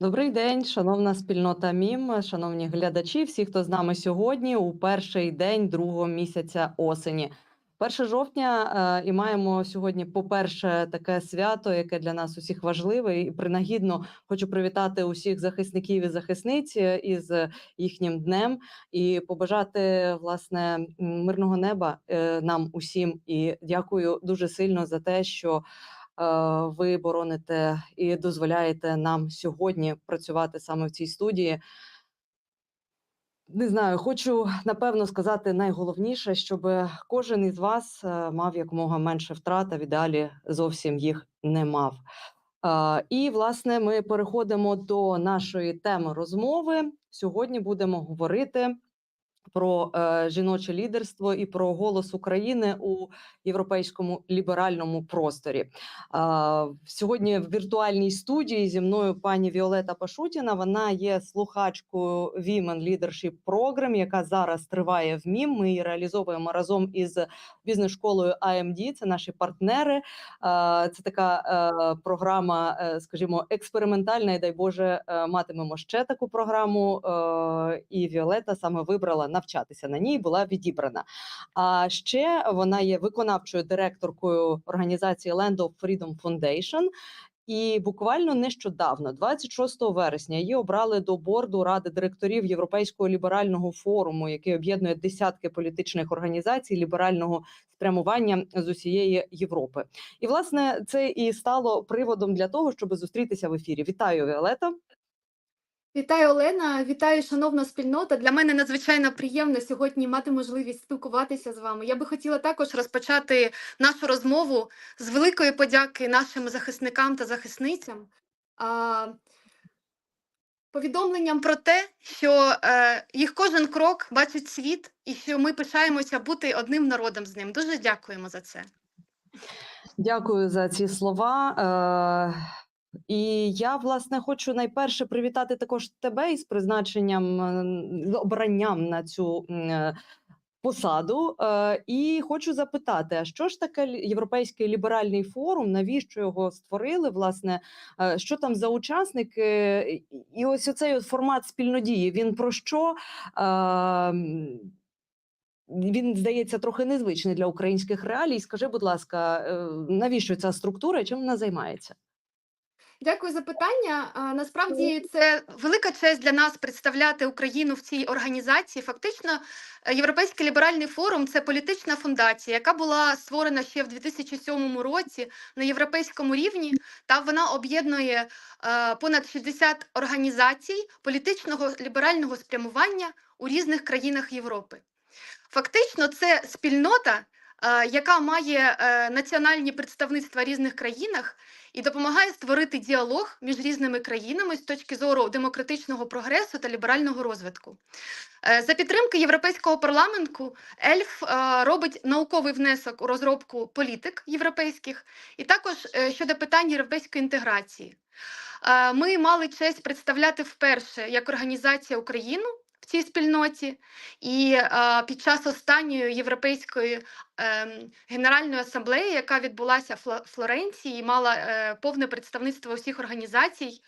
Добрий день, шановна спільнота МІМ, шановні глядачі, всі, хто з нами сьогодні у перший день другого місяця осені. 1 жовтня е, і маємо сьогодні, по-перше, таке свято, яке для нас усіх важливе. І принагідно хочу привітати усіх захисників і захисниць е, із їхнім днем і побажати власне мирного неба е, нам усім. І дякую дуже сильно за те, що ви бороните і дозволяєте нам сьогодні працювати саме в цій студії. Не знаю, хочу напевно сказати найголовніше, щоб кожен із вас е, мав якомога менше втрат, а в зовсім їх не мав. Е, І власне ми переходимо до нашої теми розмови. Сьогодні будемо говорити про е, жіноче лідерство і про голос України у європейському ліберальному просторі. е, сьогодні в віртуальній студії зі мною пані Віолета Пашутіна. Вона є слухачкою Women Leadership Program, яка зараз триває в МІМ. Ми її реалізовуємо разом із бізнес-школою AMD. Це наші партнери. Це така е, програма, е, скажімо, експериментальна. І дай Боже, е, матимемо ще таку програму. І Віолета саме вибрала навчатися на ній. Була відібрана. А ще вона є виконавчою директоркою організації Land of Freedom Foundation. І буквально нещодавно, 26 вересня, її обрали до борду ради директорів Європейського ліберального форуму, який об'єднує десятки політичних організацій ліберального спрямування з усієї Європи. І власне це і стало приводом для того, щоб зустрітися в ефірі. Вітаю, Віолета. Вітаю, Олена, вітаю, шановна спільнота. Для мене надзвичайно приємно сьогодні мати можливість спілкуватися з вами. Я би хотіла також розпочати нашу розмову з великої подяки нашим захисникам та захисницям. А, повідомленням про те, що е, їх кожен крок бачить світ, і що ми пишаємося бути одним народом з ним. Дуже дякуємо за це. Дякую за ці слова. Е, і я власне хочу найперше привітати також тебе із призначенням е, обранням на цю е, посаду. Е, І хочу запитати: а що ж таке Європейський ліберальний форум? Навіщо його створили? Власне, що там за учасники? І- ось оцей формат спільнодії. Він про що? Він здається трохи незвичний для українських реалій. Скажи, будь ласка, навіщо ця структура чим вона займається? Дякую за питання. Насправді це велика честь для нас представляти Україну в цій організації. Фактично, е, Європейський ліберальний форум це політична фундація, яка була створена ще в 2007 році на європейському рівні. Та вона об'єднує е, понад 60 організацій політичного ліберального спрямування у різних країнах Європи. Фактично, це спільнота, яка має е, національні представництва різних країнах і допомагає створити діалог між різними країнами з точки зору демократичного прогресу та ліберального розвитку. Е, За підтримки Європейського парламенту ЕЛЬФ е, робить науковий внесок у розробку політик європейських і також щодо питань європейської інтеграції. Ми мали честь представляти вперше як організація Україну в цій спільноті, і е, під час останньої європейської ем, генеральної асамблеї, яка відбулася в Флоренції, і мала е, повне представництво усіх організацій.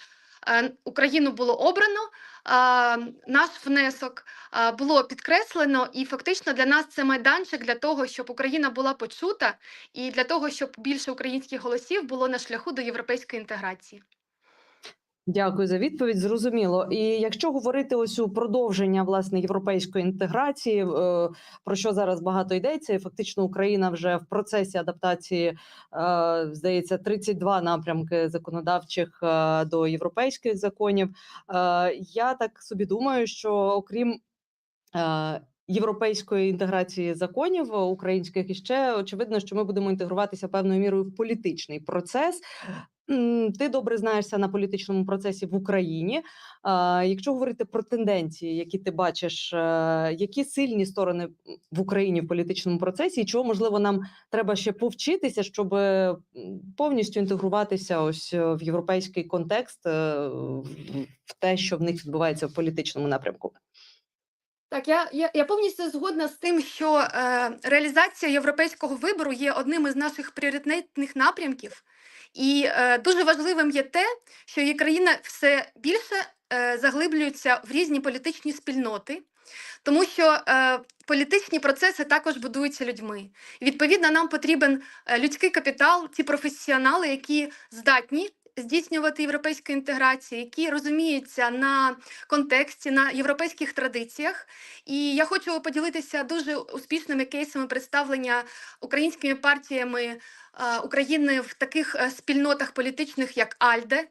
е, Україну було обрано, е, наш внесок е, було підкреслено, і фактично для нас це майданчик для того, щоб Україна була почута, і для того, щоб більше українських голосів було на шляху до європейської інтеграції. Дякую за відповідь. Зрозуміло. І якщо говорити ось у продовження власне європейської інтеграції, е, про що зараз багато йдеться, і фактично Україна вже в процесі адаптації е, здається 32 напрямки законодавчих е, до європейських законів. Я так собі думаю, що окрім європейської інтеграції законів українських, і ще очевидно, що ми будемо інтегруватися певною мірою в політичний процес. Ти добре знаєшся на політичному процесі в Україні. Якщо говорити про тенденції, які ти бачиш, е, які сильні сторони в Україні в політичному процесі, і чого можливо нам треба ще повчитися, щоб е, повністю інтегруватися ось е, в європейський контекст, в те, що в них відбувається в політичному напрямку. Так, я, я, я повністю згодна з тим, що е, реалізація європейського вибору є одним із наших пріоритетних напрямків. І е, дуже важливим є те, що її країна все більше е, заглиблюється в різні політичні спільноти, тому що е, політичні процеси також будуються людьми. І, відповідно, нам потрібен е, людський капітал, ті професіонали, які здатні здійснювати європейську інтеграцію, які розуміються на контексті, на європейських традиціях. І я хочу поділитися дуже успішними кейсами представлення українськими партіями України в таких е, спільнотах політичних, як Альде,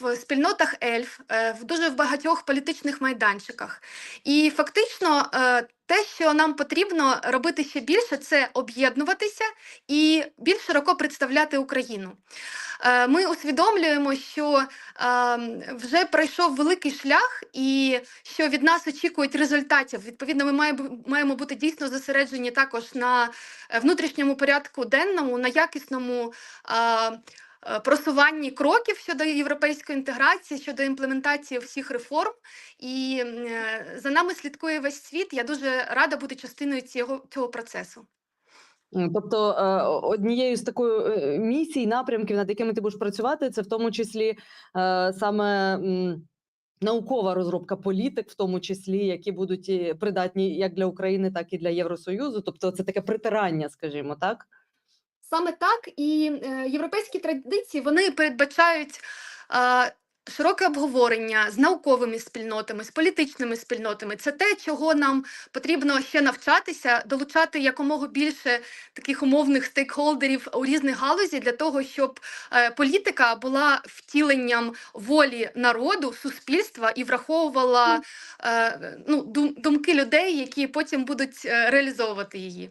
в спільнотах Ельф, е, в дуже багатьох політичних майданчиках. І фактично е, те, що нам потрібно робити ще більше, це об'єднуватися і більш широко представляти Україну. Е, Ми усвідомлюємо, що е, вже пройшов великий шлях, і що від нас очікують результатів. Відповідно, ми маємо, бути дійсно зосереджені також на е, внутрішньому порядку денному, на якісному. Е, Просуванні кроків щодо європейської інтеграції, щодо імплементації всіх реформ, і е, за нами слідкує весь світ. Я дуже рада бути частиною цього, цього процесу. Тобто е, однією з такою е, місій, напрямків, над якими ти будеш працювати, це в тому числі саме наукова розробка політик, в тому числі, які будуть придатні як для України, так і для Євросоюзу. Тобто, це таке притирання, скажімо, так. Саме так, і е, європейські традиції вони передбачають е, широке обговорення з науковими спільнотами, з політичними спільнотами. Це те, чого нам потрібно ще навчатися, долучати якомога більше таких умовних стейкхолдерів у різних галузі для того, щоб е, політика була втіленням волі народу, суспільства і враховувала ну, думки людей, які потім будуть реалізовувати її.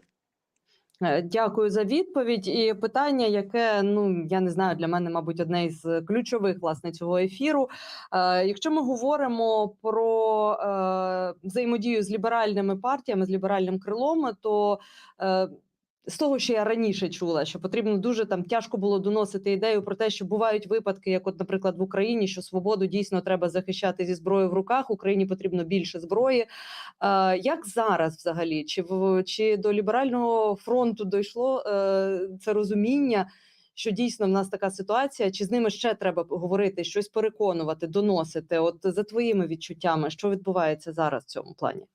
Е, Дякую за відповідь. І питання, яке ну я не знаю, для мене, мабуть, одне із ключових власне цього ефіру. Е, якщо ми говоримо про е, взаємодію з ліберальними партіями, з ліберальним крилом, то е, з того, що я раніше чула, що потрібно дуже там тяжко було доносити ідею про те, що бувають випадки, як, от, наприклад, в Україні, що свободу дійсно треба захищати зі зброєю в руках. Україні потрібно більше зброї. Е, Як зараз взагалі? Чи в чи до ліберального фронту дійшло е, це розуміння, що дійсно в нас така ситуація? Чи з ними ще треба говорити, щось переконувати, доносити? От за твоїми відчуттями, що відбувається зараз в цьому плані?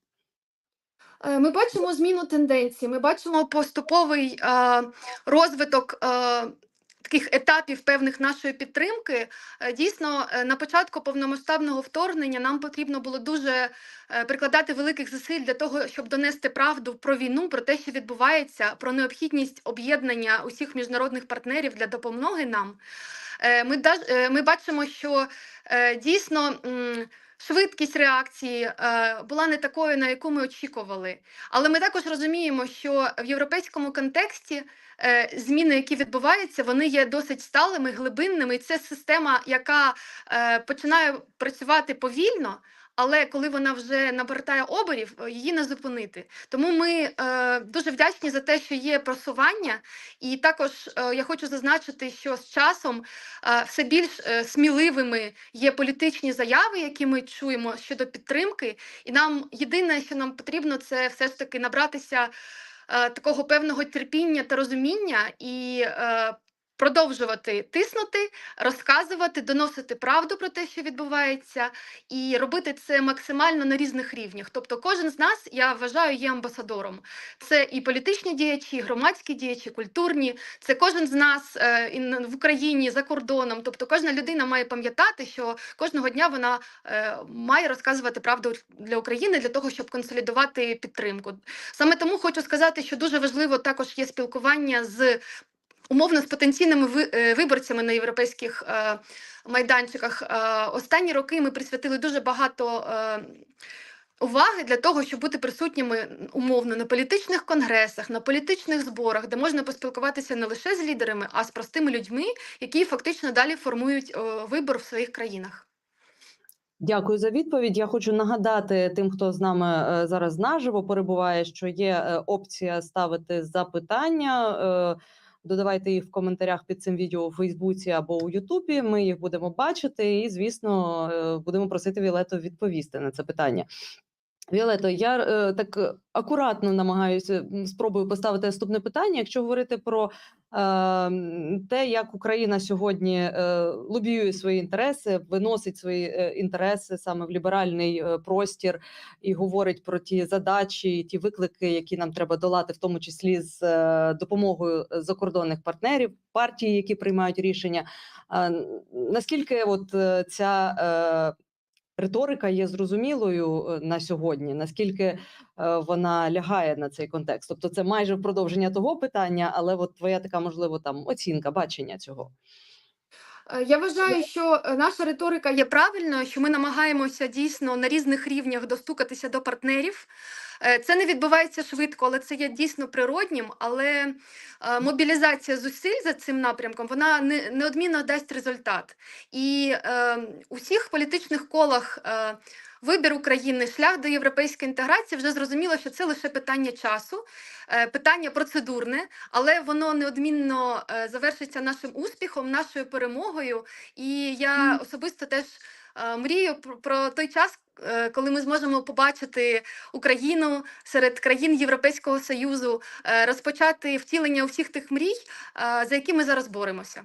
Е, Ми бачимо зміну тенденцій, ми бачимо поступовий е, розвиток е, таких етапів певних нашої підтримки. Дійсно, на початку повномасштабного вторгнення нам потрібно було дуже прикладати великих зусиль для того, щоб донести правду про війну, про те, що відбувається, про необхідність об'єднання усіх міжнародних партнерів для допомоги нам. Ми, ми бачимо, що дійсно. Швидкість реакції е, була не такою, на яку ми очікували. Але ми також розуміємо, що в європейському контексті е, зміни, які відбуваються, вони є досить сталими, глибинними. І це система, яка е, починає працювати повільно. Але коли вона вже набертає оберів, е, її не зупинити. Тому ми е, дуже вдячні за те, що є просування, і також е, я хочу зазначити, що з часом е, все більш е, сміливими є політичні заяви, які ми чуємо щодо підтримки. І нам єдине, що нам потрібно, це все ж таки набратися е, такого певного терпіння та розуміння і е, продовжувати тиснути, розказувати, доносити правду про те, що відбувається, і робити це максимально на різних рівнях. Тобто, кожен з нас, я вважаю, є амбасадором. Це і політичні діячі, і громадські діячі, культурні. Це кожен з нас е, і в Україні за кордоном. Тобто, кожна людина має пам'ятати, що кожного дня вона е, має розказувати правду для України для того, щоб консолідувати підтримку. Саме тому хочу сказати, що дуже важливо також є спілкування з. Умовно з потенційними е, виборцями на європейських е, майданчиках. Е, останні роки ми присвятили дуже багато уваги для того, щоб бути присутніми умовно на політичних конгресах, на політичних зборах, де можна поспілкуватися не лише з лідерами, а з простими людьми, які фактично далі формують вибор в своїх країнах. Дякую за відповідь. Я хочу нагадати тим, хто з нами зараз наживо перебуває, що є опція ставити запитання. Додавайте їх в коментарях під цим відео у Фейсбуці або у Ютубі. Ми їх будемо бачити, і звісно, е, будемо просити Вілету відповісти на це питання. Віолето, я е, так е, акуратно намагаюся спробую поставити наступне питання. Якщо говорити про е, те, як Україна сьогодні е, лобіює свої інтереси, виносить свої е, інтереси саме в ліберальний е, простір і говорить про ті задачі, ті виклики, які нам треба долати, в тому числі з е, допомогою закордонних партнерів, партій, які приймають рішення. Е, наскільки от е, ця е, риторика є зрозумілою е, на сьогодні, наскільки е, вона лягає на цей контекст. Тобто, це майже продовження того питання, але от твоя така можливо там оцінка, бачення цього. Е, Я вважаю, що наша риторика є правильною, що ми намагаємося дійсно на різних рівнях достукатися до партнерів. Е, Це не відбувається швидко, але це є дійсно природнім. Але е, мобілізація зусиль за цим напрямком вона не- неодмінно дасть результат. І е, у всіх політичних колах е, вибір України, шлях до європейської інтеграції вже зрозуміло, що це лише питання часу, е, питання процедурне, але воно неодмінно е, завершиться нашим успіхом, нашою перемогою. І я особисто теж мрію про, той час, коли ми зможемо побачити Україну серед країн Європейського Союзу, е, розпочати втілення усіх тих мрій, е, за які ми зараз боремося.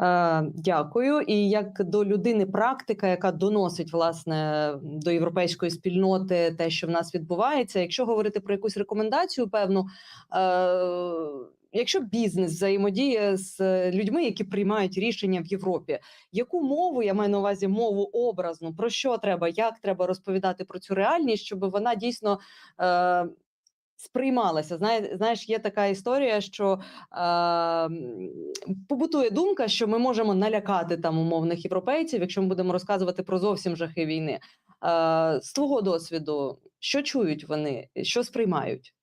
Е, Дякую. І як до людини практика, яка доносить власне до європейської спільноти те, що в нас відбувається. Якщо говорити про якусь рекомендацію, певну, е, якщо бізнес взаємодіє з е, людьми, які приймають рішення в Європі, яку мову я маю на увазі мову образну, про що треба, як треба розповідати про цю реальність, щоб вона дійсно. Е, Сприймалася, Знає, знаєш, є така історія, що е, побутує думка, що ми можемо налякати там умовних європейців, якщо ми будемо розказувати про зовсім жахи війни. Е, з твого досвіду, що чують вони, що сприймають?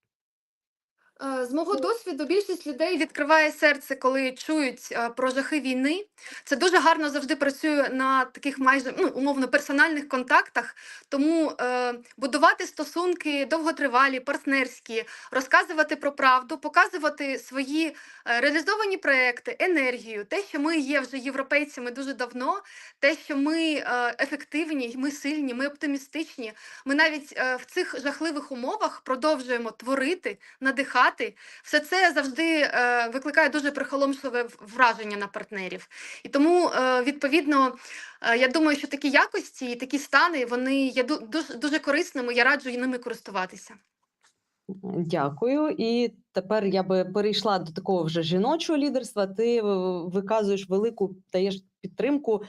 Е, З мого досвіду більшість людей відкриває серце, коли чують е, про жахи війни. Це дуже гарно завжди працює на таких майже ну, умовно персональних контактах. Тому е, будувати стосунки довготривалі, партнерські, розказувати про правду, показувати свої е, реалізовані проекти, енергію, те, що ми є вже європейцями дуже давно, те, що ми ефективні, ми сильні, ми оптимістичні. Ми навіть в цих жахливих умовах продовжуємо творити, надихати. Все це завжди е, викликає дуже прихоломшливе враження на партнерів. І тому, е, відповідно, е, я думаю, що такі якості і такі стани вони є дуже, дуже корисними. Я раджу ними користуватися. Дякую. І тепер я би перейшла до такого вже жіночого лідерства. Ти виказуєш велику даєш підтримку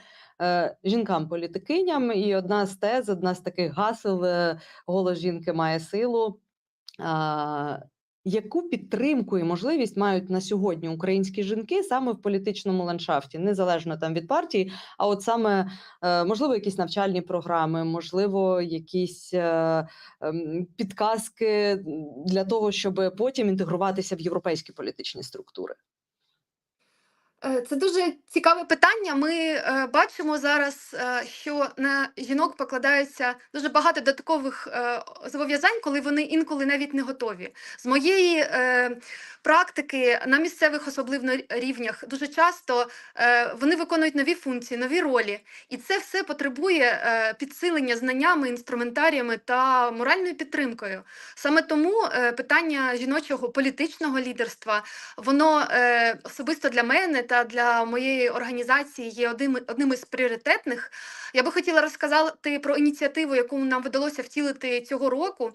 жінкам-політикиням. І одна з тез, одна з таких гасел голос жінки має силу. Яку підтримку і можливість мають на сьогодні українські жінки саме в політичному ландшафті, незалежно там від партії, а от саме е, можливо якісь навчальні програми, можливо, якісь е, ем, підказки для того, щоб потім інтегруватися в європейські політичні структури. Е, Це дуже цікаве питання. Ми е, бачимо зараз, е, що на жінок покладається дуже багато додаткових зобов'язань, коли вони інколи навіть не готові. З моєї практики на місцевих, особливо рівнях, дуже часто вони виконують нові функції, нові ролі, і це все потребує підсилення знаннями, інструментаріями та моральною підтримкою. Саме тому питання жіночого політичного лідерства воно особисто для мене та для моєї організації є одним, одним із пріоритетних. Я би хотіла розказати про ініціативу, яку нам вдалося втілити цього року.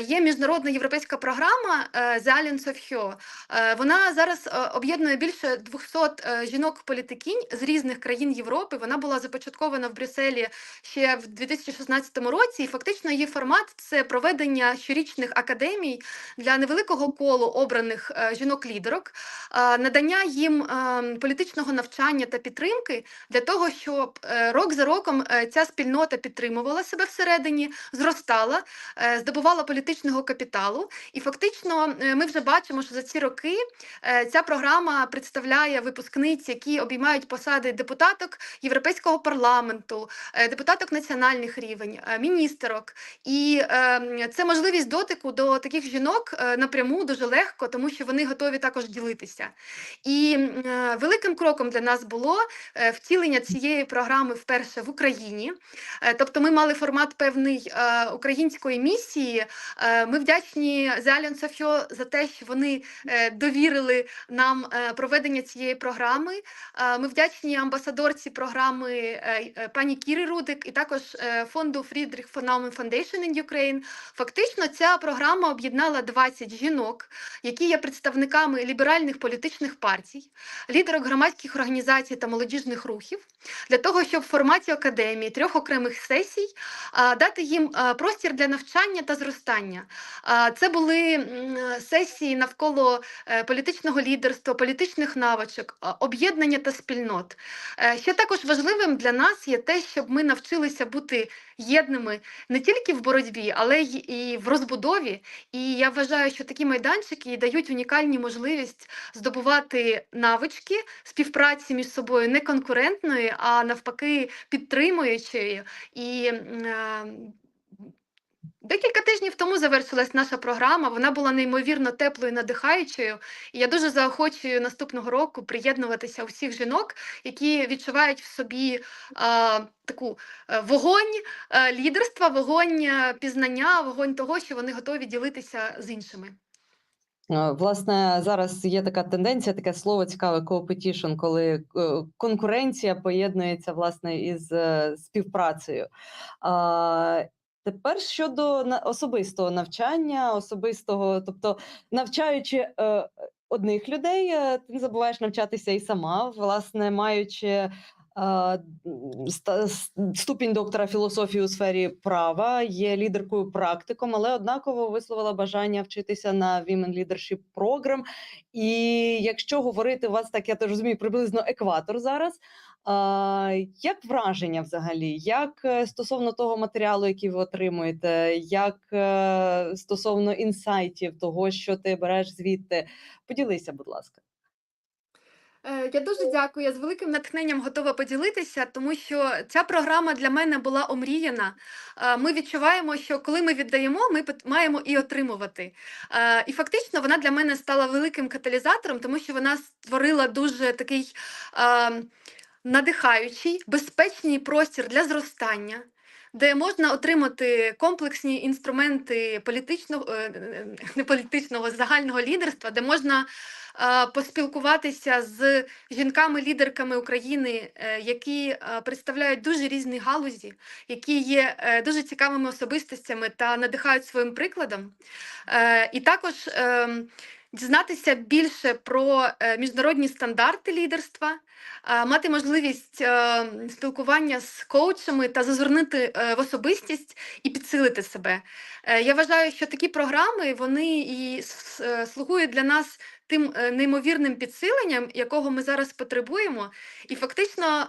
Є міжнародна європейська програма е, The Alliance of Her. Е, Вона зараз е, об'єднує більше 200 е, жінок-політикінь з різних країн Європи. Вона була започаткована в Брюсселі ще в 2016 році. І фактично її формат це проведення щорічних академій для невеликого колу обраних жінок-лідерок, надання їм політичного навчання та підтримки для того, щоб е, рок за роком е, ця спільнота підтримувала себе всередині, зростала, е, здобувала політичного капіталу. І фактично ми вже бачимо, що за ці роки ця програма представляє випускниць, які обіймають посади депутаток Європейського парламенту, депутаток національних рівень, міністерок. І е, це можливість дотику до таких жінок напряму дуже легко, тому що вони готові також ділитися. І великим кроком для нас було е, втілення цієї програми вперше в Україні. Е, Тобто ми мали формат певний е, української місії. Е, Ми вдячні of You за те, що вони е, довірили нам е, проведення цієї програми. Е, Ми вдячні амбасадорці програми е, е, пані Кірі Рудик і також е, фонду von Naumann Foundation in Ukraine. Фактично, ця програма об'єднала 20 жінок, які є представниками ліберальних політичних партій, лідерок громадських організацій та молодіжних рухів, для того, щоб в форматі академії трьох окремих сесій дати їм простір для навчання та зростання. Це були сесії навколо е, політичного лідерства, політичних навичок, об'єднання та спільнот. Е, Ще також важливим для нас є те, щоб ми навчилися бути єдними не тільки в боротьбі, але й в розбудові. І я вважаю, що такі майданчики дають унікальні можливість здобувати навички співпраці між собою не конкурентної, а навпаки підтримуючої. І е, Декілька тижнів тому завершилась наша програма. Вона була неймовірно теплою, надихаючою. І я дуже заохочую наступного року приєднуватися усіх жінок, які відчувають в собі а, таку е, вогонь е, лідерства, вогонь е, пізнання, вогонь того, що вони готові ділитися з іншими. Е, Власне, зараз є така тенденція, таке слово цікаве competition, коли е, конкуренція поєднується власне із е, співпрацею. Тепер щодо особистого навчання, особистого, тобто навчаючи одних людей, ти не забуваєш навчатися і сама, власне, маючи ступінь доктора філософії у сфері права, є лідеркою практиком, але однаково висловила бажання вчитися на Women Leadership Program. І якщо говорити у вас так, я теж розумію, приблизно екватор зараз. Як враження взагалі? Як е, стосовно того матеріалу, який ви отримуєте, як е, стосовно інсайтів, того, що ти береш звідти? Поділися, будь ласка. Е, Я дуже дякую. Я з великим натхненням готова поділитися, тому що ця програма для мене була омріяна. Е, Ми відчуваємо, що коли ми віддаємо, ми маємо і отримувати. Е, І фактично вона для мене стала великим каталізатором, тому що вона створила дуже такий е, надихаючий, безпечний простір для зростання. Де можна отримати комплексні інструменти політичного, не політичного, загального лідерства, де можна поспілкуватися з жінками-лідерками України, е, які е, представляють дуже різні галузі, які є е, дуже цікавими особистостями та надихають своїм прикладом. І також ем, дізнатися більше про міжнародні стандарти лідерства, мати можливість е, спілкування з коучами та зазирнути е, в особистість і підсилити себе. Е, Я вважаю, що такі програми вони і слугують для нас тим неймовірним підсиленням, якого ми зараз потребуємо. І фактично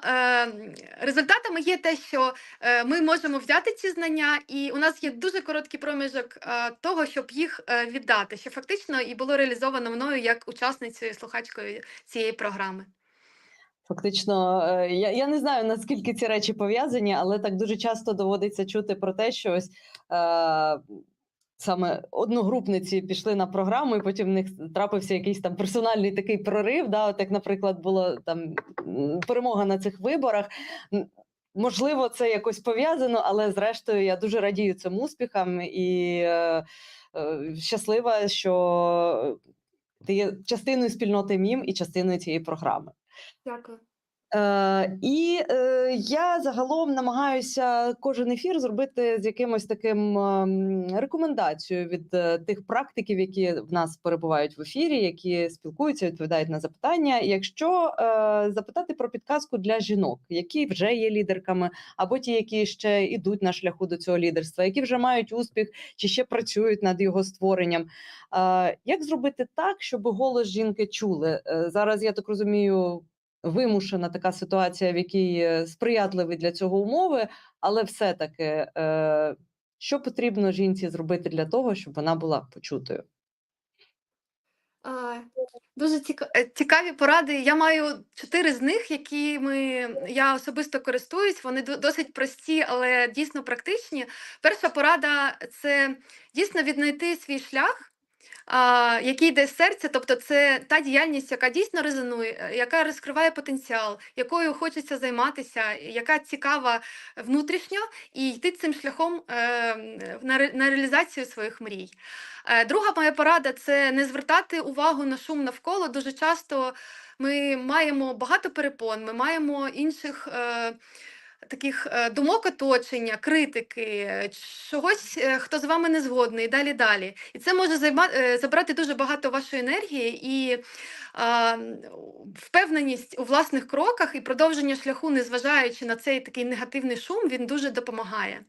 результатами є те, що ми можемо взяти ці знання, і у нас є дуже короткий проміжок того, щоб їх віддати, що фактично і було реалізовано мною як учасницею слухачкою цієї програми. Фактично, е, я, я не знаю наскільки ці речі пов'язані, але так дуже часто доводиться чути про те, що ось е, саме одногрупниці пішли на програму, і потім в них трапився якийсь там персональний такий прорив. Да, от як, наприклад, було там перемога на цих виборах. Можливо, це якось пов'язано, але зрештою я дуже радію цим успіхам і е, е, щаслива, що ти є частиною спільноти МІМ і частиною цієї програми. Дякую. Е, і е, я загалом намагаюся кожен ефір зробити з якимось таким ем, рекомендацією від е, тих практиків, які в нас перебувають в ефірі, які спілкуються, відповідають на запитання. Якщо е, запитати про підказку для жінок, які вже є лідерками, або ті, які ще йдуть на шляху до цього лідерства, які вже мають успіх чи ще працюють над його створенням. Е, як зробити так, щоб голос жінки чули? Е, зараз я так розумію вимушена така ситуація, в якій е, сприятливі для цього умови, але все-таки е, що потрібно жінці зробити для того, щоб вона була почутою? А, Дуже е, цікаві поради. Я маю чотири з них, якими я особисто користуюсь. Вони досить прості, але дійсно практичні. Перша порада це дійсно віднайти свій шлях який йде з серця, тобто це та діяльність, яка дійсно резонує, е, яка розкриває потенціал, якою хочеться займатися, яка цікава внутрішньо, і йти цим шляхом е, на, реалізацію своїх мрій. Е, Друга моя порада це не звертати увагу на шум навколо. Дуже часто ми маємо багато перепон, ми маємо інших. Таких е, думок оточення, критики, е, чогось, е, хто з вами не згодний, і далі далі. І це може забрати дуже багато вашої енергії і а, впевненість у власних кроках і продовження шляху, незважаючи на цей такий негативний шум, він дуже допомагає.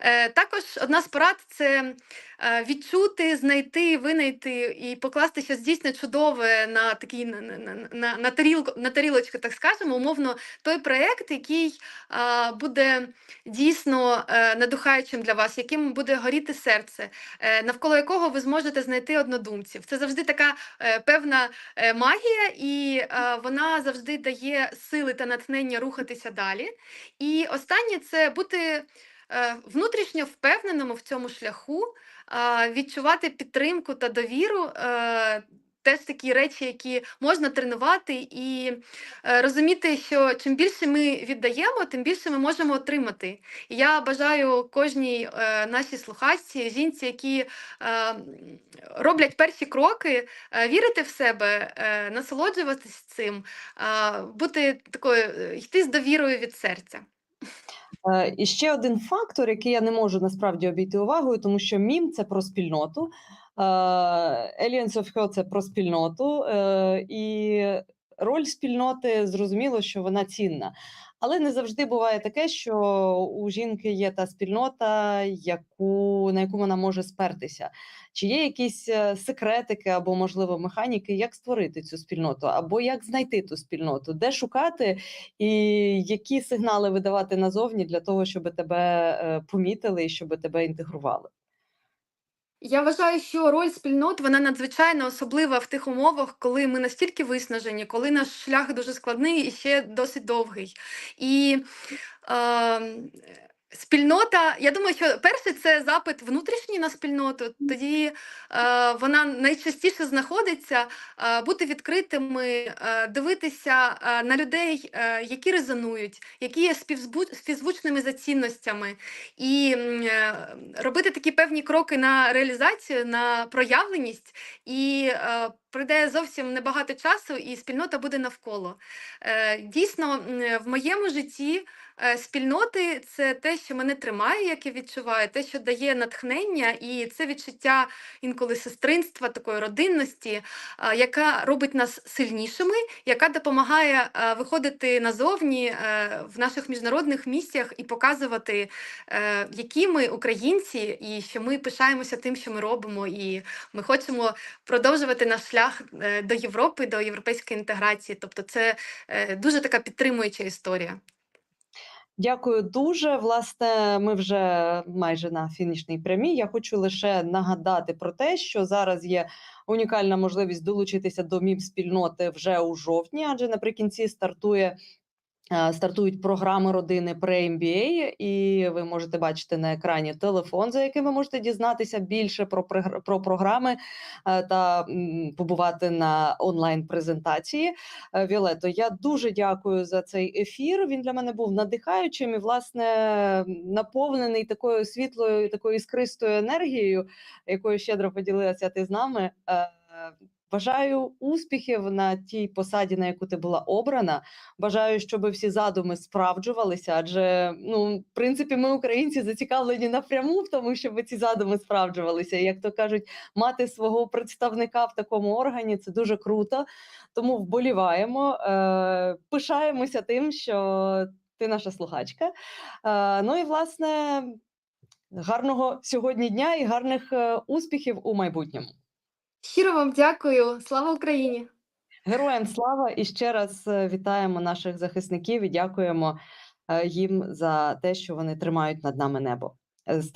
Е, також одна з порад це е, відчути, знайти, винайти і покласти щось дійсно чудове на такий на, на, на- на, тарілку, на тарілочку, так скажемо, умовно, той проєкт, який а, буде дійсно е, надихаючим для вас, яким буде горіти серце, е, навколо якого ви зможете знайти однодумців. Це завжди така е, певна е, магія, і е, вона завжди дає сили та натхнення рухатися далі. І останнє це бути внутрішньо впевненому в цьому шляху, відчувати підтримку та довіру. е, Теж такі речі, які можна тренувати, і е, розуміти, що чим більше ми віддаємо, тим більше ми можемо отримати. І я бажаю кожній е, нашій слухачці, жінці, які е, роблять перші кроки, е, вірити в себе, е, насолоджуватись цим, е, бути такою, е, йти з довірою від серця. Е, І ще один фактор, який я не можу насправді обійти увагою, тому що мім це про спільноту, е, Aliens of Her – це про спільноту, е, і роль спільноти зрозуміло, що вона цінна. Але не завжди буває таке, що у жінки є та спільнота, яку, на яку вона може спертися. Чи є якісь е, секретики або, можливо, механіки, як створити цю спільноту, або як знайти ту спільноту, де шукати і які сигнали видавати назовні для того, щоб тебе е, помітили і щоб тебе інтегрували? Я вважаю, що роль спільнот вона надзвичайно особлива в тих умовах, коли ми настільки виснажені, коли наш шлях дуже складний і ще досить довгий. І е, спільнота, я думаю, що перше це запит внутрішній на спільноту, тоді е, вона найчастіше знаходиться е, бути відкритими, е, дивитися е, на людей, е, які резонують, які є співзву- співзвучними за цінностями. І е, робити такі певні кроки на реалізацію, на проявленість, і е, пройде зовсім небагато часу, і спільнота буде навколо. Е, Дійсно, в моєму житті спільноти це те, що мене тримає, як я відчуваю, те, що дає натхнення, і це відчуття інколи сестринства, такої родинності, яка робить нас сильнішими, яка допомагає е, виходити назовні е, в наших міжнародних місіях і показувати, е, які ми українці, і що ми пишаємося тим, що ми робимо, і ми хочемо продовжувати наш шлях е, до Європи, до європейської інтеграції. Тобто, це е, дуже така підтримуюча історія. Дякую дуже. Власне, ми вже майже на фінішній прямій. Я хочу лише нагадати про те, що зараз є унікальна можливість долучитися до мім спільноти вже у жовтні, адже наприкінці стартує. Е, Стартують програми родини Pre-MBA, і ви можете бачити на екрані телефон, за яким ви можете дізнатися більше про, про програми е, та побувати на онлайн-презентації. Е, Віолето, я дуже дякую за цей ефір. Він для мене був надихаючим і, власне, наповнений такою світлою, такою іскристою енергією, якою щедро поділилася ти з нами. Бажаю успіхів на тій посаді, на яку ти була обрана. Бажаю, щоб всі задуми справджувалися. Адже ну, в принципі, ми, українці, зацікавлені напряму в тому, щоб ці задуми справджувалися. І, як то кажуть, мати свого представника в такому органі це дуже круто. Тому вболіваємо, е, пишаємося тим, що ти наша слухачка. Е, ну і власне гарного сьогодні дня і гарних е, успіхів у майбутньому. Щиро вам дякую. Слава Україні! Героям слава і ще раз е, вітаємо наших захисників і дякуємо е, їм за те, що вони тримають над нами небо. Е,